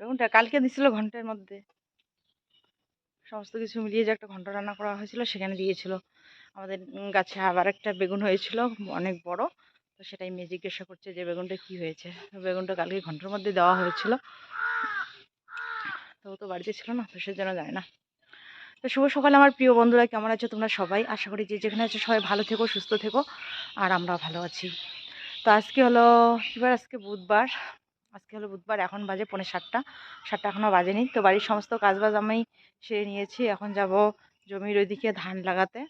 বেগুনটা কালকে দিছিল ঘণ্টার মধ্যে। সমস্ত কিছু মিলিয়ে যে একটা ঘন্ট রান্না করা হয়েছিল সেখানে দিয়েছিল। আমাদের গাছে আবার একটা বেগুন হয়েছিল, অনেক বড়। তো সেটাই মেয়ে জিজ্ঞাসা করছে যে, বেগুনটা কি হয়েছে? বেগুনটা কালকে ঘণ্টার মধ্যে দেওয়া হয়েছিল। তো তো বাড়িতে ছিল না, তো সেজন্য যায় না। তো শুভ সকাল আমার প্রিয় বন্ধুরা, কেমন আছো তোমরা সবাই? আশা করি যে যেখানে আছো সবাই ভালো থেকো, সুস্থ থেকো, আর আমরা ভালো আছি। তো আজকে হলো, এবার আজকে বুধবার। আজকে হলো বুধবার, এখন বাজে পৌনে সাতটা। সাতটা এখনও বাজেনি। তো বাড়ির সমস্ত কাজবাজ আমি সেরে নিয়েছি। এখন যাব জমির ওইদিকে ধান লাগাতে।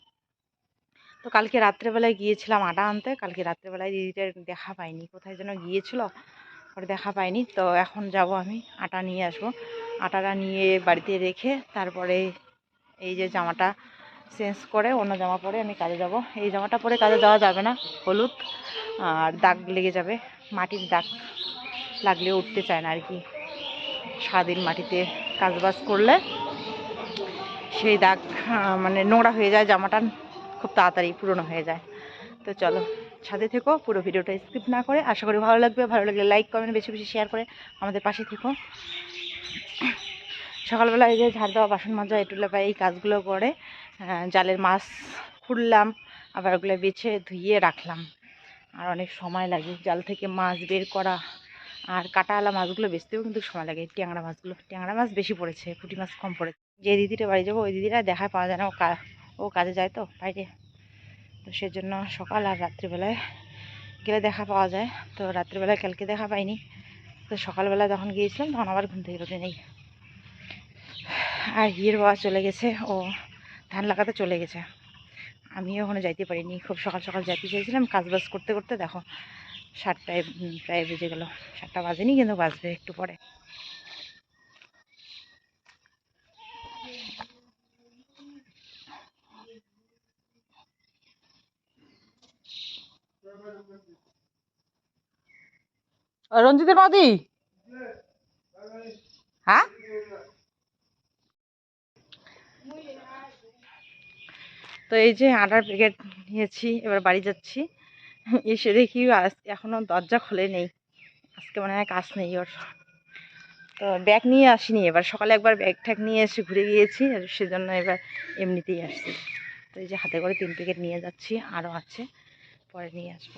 তো কালকে রাত্রেবেলায় গিয়েছিলাম আটা আনতে। কালকে রাত্রেবেলায় দিদিটার দেখা পাইনি। কোথায় যেন গিয়েছিল পরে দেখা পাইনি। তো এখন যাব আমি আটা নিয়ে আসব। আটাটা নিয়ে বাড়িতে রেখে তারপরে এই যে জামাটা চেঞ্জ করে, অন্য জামা পরে আমি কাজে যাব। এই জামাটা পরে কাজে যাওয়া যাবে না, হলুদ আর দাগ লেগে যাবে, মাটির দাগ। লাগলে উঠতে চায় না আর কি। সারাদিন মাটিতে কাজবাজ করলে সেই দাগ মানে নোংরা হয়ে যায়, জামাটা খুব তাড়াতাড়ি পুরনো হয়ে যায়। তো চলো ছাদে থেকো, পুরো ভিডিওটা স্কিপ না করে। আশা করি ভালো লাগবে। ভালো লাগলে লাইক কমেন্ট বেশি বেশি শেয়ার করে আমাদের পাশে থেকো। সকালবেলা এই যে ঝাড় দেওয়া বাসন মাজা এটুলা পাই এই কাজগুলো করে জালের মাছ খুললাম আবার ওগুলো বেছে ধুইয়ে রাখলাম। আর অনেক সময় লাগে জাল থেকে মাছ বের করা। আর কাটাওয়ালা মাছগুলো বেচতেও কিন্তু সময় লাগে, ট্যাংরা মাছগুলো। ট্যাংরা মাছ বেশি পড়েছে, পুঁটি মাছ কম পড়েছে। যে দিদিটা বাড়ি যাব, ওই দিদিরা দেখা পাওয়া যায় না, ও ও কাজে যায় তো বাইরে। তো সেজন্য সকাল আর রাত্রিবেলায় গেলে দেখা পাওয়া যায়। তো রাত্রিবেলায় কালকে দেখা পাইনি। তো সকালবেলা যখন গিয়েছিলাম, তখন আবার ঘুম থেকে নেই। আর হিয়ের বাবা চলে গেছে, ও ধান লাগাতে চলে গেছে। আমিও ওখানে যাইতে পারিনি। খুব সকাল সকাল যাইতে চাইছিলাম কাজ বাজ করতে করতে দেখো সাতটায় প্রায় বেজে গেল। সাতটা বাজেনি কিন্তু বাজবে একটু পরে। রঞ্জিতের মাদি হ্যাঁ? তো এই যে আটার প্যাকেট নিয়েছি এবার বাড়ি যাচ্ছি। এসে দেখি আজকে এখনও দরজা খোলে নেই। আজকে মনে হয় কাজ নেই ওর। তো ব্যাগ নিয়ে আসিনি এবার। সকালে একবার ব্যাগ ঠ্যাগ নিয়ে এসে ঘুরে গিয়েছি আর সেজন্য এবার এমনিতেই আসছি। তো এই যে হাতে করে তিন প্যাকেট নিয়ে যাচ্ছি, আরও আছে, পরে নিয়ে আসব।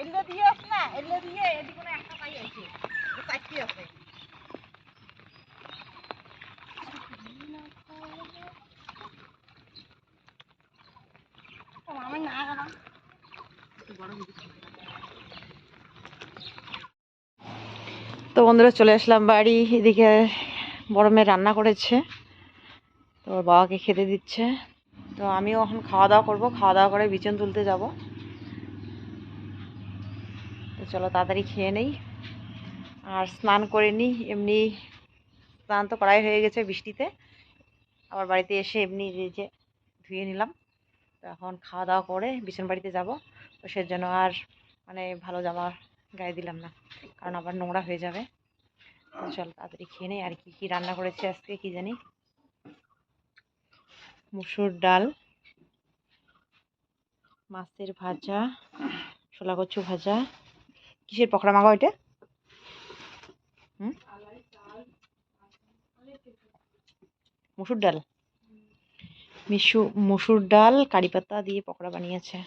এগুলো দিয়ে আস না এগুলো দিয়ে এদিকে একটা পাই আছে চারটি আছে আমি না গেলাম তো বন্ধুরা চলে আসলাম বাড়ি, এদিকে বড় মেয়ে রান্না করেছে। তো ওর বাবাকে খেতে দিচ্ছে। তো আমিও এখন খাওয়া দাওয়া করব, খাওয়া দাওয়া করে বিছন তুলতে যাব। তো চলো তাড়াতাড়ি খেয়ে নেই। আর স্নান করে নিই এমনি স্নান তো করাই হয়ে গেছে বৃষ্টিতে। আবার বাড়িতে এসে এমনি যে ধুয়ে নিলাম। তো এখন খাওয়া দাওয়া করে বিছন বাড়িতে যাব। তো সেজন্য আর মানে ভালো জামা গায়ে দিলাম না, কারণ আবার নোংরা হয়ে যাবে। চল তাড়াতাড়ি খেয়ে নেই, আর কি কি রান্না করেছি আজকে কি জানি? মুসুর ডাল, মাছের ভাজা, ছোলা কচু ভাজা। কিসের পকোড়া মাগা ওইটা হুম? মুসুর ডাল। মিশু মুসুর ডাল, কারি পাতা দিয়ে পকোড়া বানিয়েছে।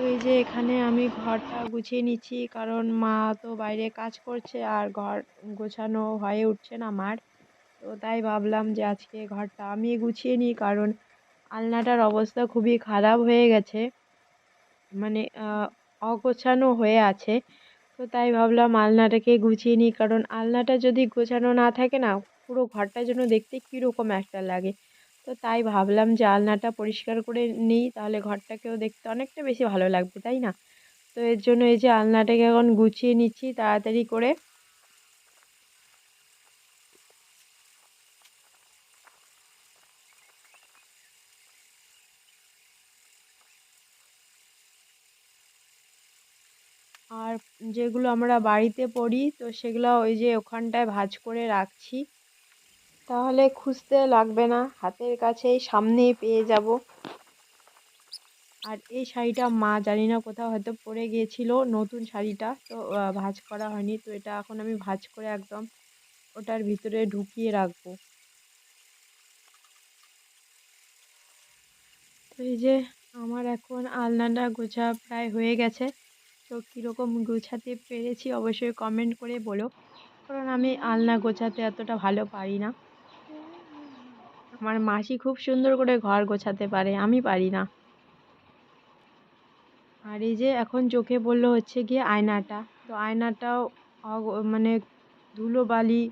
এই যে এখানে আমি ঘরটা গুছিয়ে নিচ্ছি, কারণ মা তো বাইরে কাজ করছে আর ঘর গোছানো হয়ে উঠছে না আমার। তো তাই ভাবলাম যে আজকে ঘরটা আমি গুছিয়ে নিই, কারণ আলনাটার অবস্থা খুবই খারাপ হয়ে গেছে। মানে অগোছানো হয়ে আছে। তো তাই ভাবলাম আলনাটাকে গুছিয়ে নিই, কারণ আলনাটা যদি গোছানো না থাকে না, পুরো ঘরটা যেন দেখতে কীরকম একটা লাগে। তো তাই ভাবলাম যে আলনাটা পরিষ্কার করে নিই, তাহলে ঘরটাকেও দেখতে অনেকটা বেশি ভালো লাগবে, তাই না? তো এর জন্য এই যে আলনাটাকে এখন গুছিয়ে নিচ্ছি তাড়াতাড়ি করে। আর যেগুলো আমরা বাড়িতে পড়ি তো সেগুলো ওই যে ওখানটায় ভাঁজ করে রাখছি। তাহলে খুঁজতে লাগবে না, হাতের কাছেই সামনেই পেয়ে যাব। আর এই শাড়িটা মা জানি না কোথাও হয়তো পরে গিয়েছিল নতুন শাড়িটা, তো ভাঁজ করা হয়নি, তো এটা এখন আমি ভাঁজ করে একদম ওটার ভিতরে ঢুকিয়ে রাখব। তো এই যে আমার এখন আলনাটা গোছা প্রায় হয়ে গেছে, তো কীরকম গোছাতে পেরেছি অবশ্যই কমেন্ট করে বলো, কারণ আমি আলনা গোছাতে এতটা ভালো পারি না। আমার মাসি খুব সুন্দর করে ঘর গোছাতে পারে, আমি পারি না। আর এই যে এখন চোখে পড়ল হচ্ছে গিয়ে আয়নাটা, তো আয়নাটাও মানে ধুলো বালি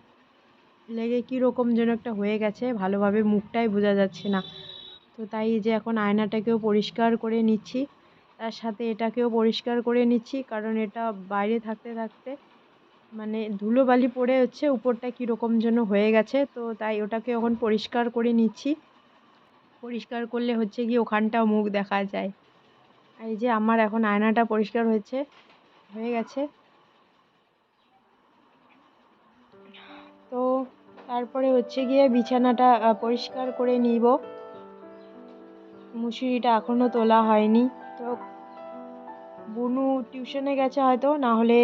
লেগে কীরকম যেন একটা হয়ে গেছে, ভালোভাবে মুখটাই বোঝা যাচ্ছে না। তো তাই এই যে এখন আয়নাটাকেও পরিষ্কার করে নিচ্ছি, তার সাথে এটাকেও পরিষ্কার করে নিচ্ছি, কারণ এটা বাইরে থাকতে থাকতে মানে ধুলোবালি পড়ে হচ্ছে, উপরটা কীরকম যেন হয়ে গেছে, তো তাই ওটাকে এখন পরিষ্কার করে নিচ্ছি। পরিষ্কার করলে হচ্ছে কি ওখানটাও মুখ দেখা যায়। এই যে আমার এখন আয়নাটা পরিষ্কার হয়েছে, হয়ে গেছে। তো তারপরে হচ্ছে গিয়ে বিছানাটা পরিষ্কার করে নিব। মুসুরিটা এখনও তোলা হয়নি। তো বুনু টিউশনে গেছে হয়তো, না হলে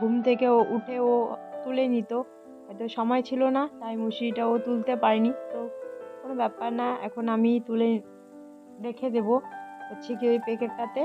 ঘুম থেকে উঠে ও তুলে নিত। হয়তো সময় ছিল না, তাই মুসুরিটা ও তুলতে পারেনি। তো কোনো ব্যাপার না, এখন আমি তুলে রেখে দেবো। হচ্ছে কি ওই প্যাকেটটাতে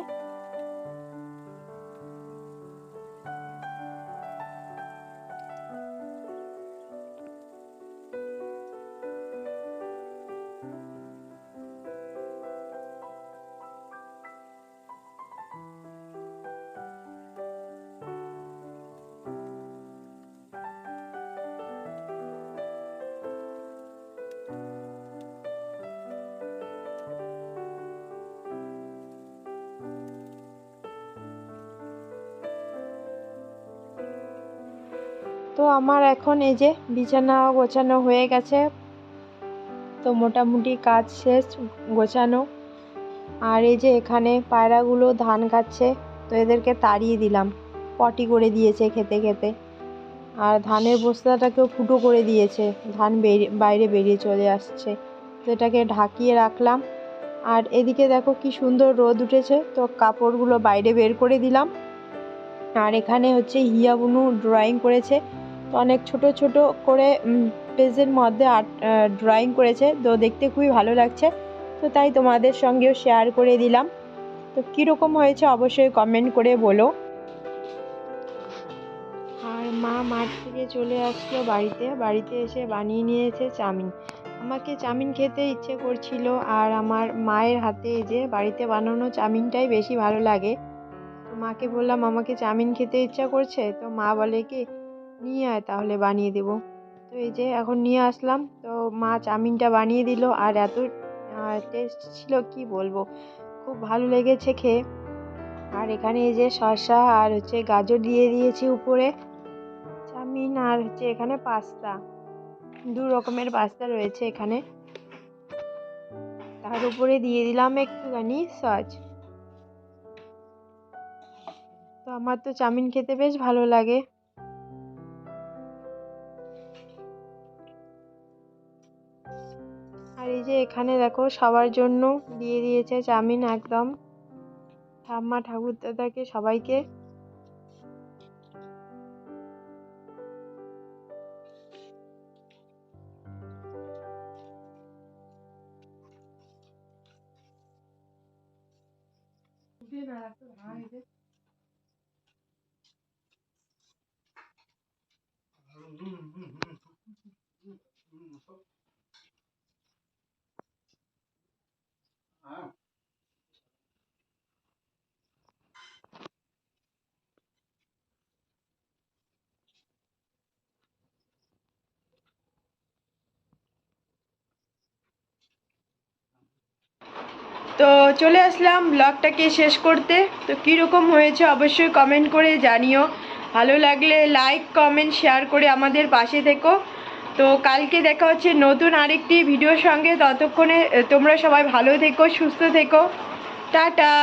তো আমার এখন এই যে বিছানা গোছানো হয়ে গেছে। তো মোটামুটি কাজ শেষ, গোছানো। আর এই যে এখানে পায়রাগুলো ধান খাচ্ছে, তো এদেরকে তাড়িয়ে দিলাম। পটি করে দিয়েছে খেতে খেতে। আর ধানের বস্তাটাকেও ফুটো করে দিয়েছে। ধান বাইরে বেরিয়ে চলে আসছে। তো এটাকে ঢাকিয়ে রাখলাম। আর এদিকে দেখো কি সুন্দর রোদ উঠেছে। তো কাপড়গুলো বাইরে বের করে দিলাম। আর এখানে হচ্ছে হিয়া বুনু ড্রয়িং করেছে। অনেক ছোট ছোট করে পেজের মধ্যে আর্ট ড্রয়িং করেছে। তো দেখতে খুবই ভালো লাগছে। তো তাই তোমাদের সঙ্গেও শেয়ার করে দিলাম। তো কীরকম হয়েছে অবশ্যই কমেন্ট করে বলো। আর মা মাঠ থেকে চলে আসলো বাড়িতে। বাড়িতে এসে বানিয়ে নিয়েছে চাউমিন। আমাকে চাউমিন খেতে ইচ্ছে করছিল আর আমার মায়ের হাতে যে বাড়িতে বানানো চাউমিনটাই বেশি ভালো লাগে। তো মাকে বললাম, আমাকে চাউমিন খেতে ইচ্ছা করছে? তো মা বলে, কি নিয়ে আয় তাহলে বানিয়ে দেবো। তো এই যে এখন নিয়ে আসলাম। তো মা চাউমিনটা বানিয়ে দিল আর এত টেস্ট ছিল কি বলব? খুব ভালো লেগেছে খেয়ে। আর এখানে এই যে শসা আর হচ্ছে গাজর দিয়ে দিয়েছি উপরে। চাউমিন আর হচ্ছে এখানে পাস্তা। দু রকমের পাস্তা রয়েছে এখানে। তার উপরে দিয়ে দিলাম একটুখানি সস। তো আমার তো চাউমিন খেতে বেশ ভালো লাগে। যে এখানে দেখো সবার জন্য দিয়ে দিয়েছে চাউমিন একদম। ঠাম্মা ঠাকুর দাদাকে সবাইকে। তো চলে আসলাম ব্লগটাকে শেষ করতে। তো কীরকম হয়েছে অবশ্যই কমেন্ট করে জানিও। ভালো লাগলে লাইক কমেন্ট শেয়ার করে আমাদের পাশে থেকো। তো কালকে দেখা হচ্ছে নতুন আরেকটি ভিডিওর সঙ্গে। ততক্ষণে তোমরা সবাই ভালো থেকো, সুস্থ থেকো। টাটা!